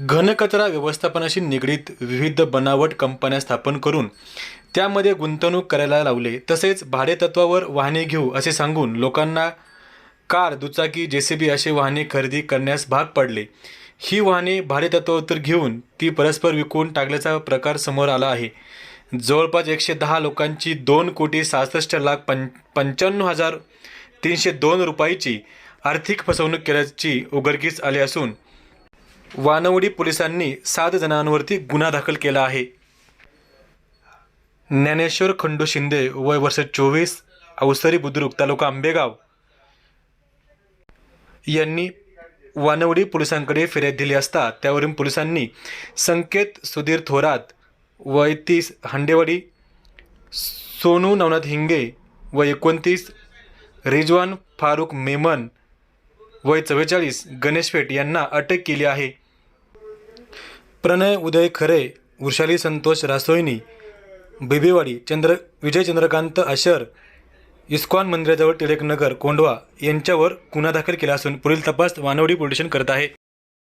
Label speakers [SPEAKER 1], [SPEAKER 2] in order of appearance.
[SPEAKER 1] घनकचरा व्यवस्थापनाशी निगडीत विविध बनावट कंपन्या स्थापन करून त्यामध्ये गुंतवणूक करायला लावले. तसेच भाडेतत्वावर वाहने घेऊ असे सांगून लोकांना कार दुचाकी जे सी बी असे वाहने खरेदी करण्यास भाग पडले. ही वाहने भाडेतत्वावर घेऊन ती परस्पर विकून टाकल्याचा प्रकार समोर आला आहे. जवळपास एकशे दहा लोकांची दोन कोटी सहासष्ट लाख पं पंच्याण्णव हजार तीनशे दोन रुपयाची आर्थिक फसवणूक केल्याची उघडकीस आली असून वानवडी पोलिसांनी सात जणांवरती गुन्हा दाखल केला आहे. ज्ञानेश्वर खंडू शिंदे वय वर्ष चोवीस अवसरी बुद्रुक तालुका आंबेगाव. यांनी वानवडी पोलिसांकडे फिर्याद दिली असता त्यावरून पोलिसांनी संकेत सुधीर थोरात वय तीस हांडेवाडी सोनू नवनाथ हिंगे व एकोणतीस रिजवान फारुख मेमन वय चव्वेचाळीस गणेश पेठ यांना अटक केली आहे. प्रणय उदय खरे वृषाली संतोष रासोईनी बिबेवाडी चंद्र विजय चंद्रकांत अशर इस्कॉन मंदिराजवळ टिळकनगर कोंडवा यांच्यावर गुन्हा दाखल केला असून पुढील तपास वानवडी पोलीस स्टेशन करत आहे.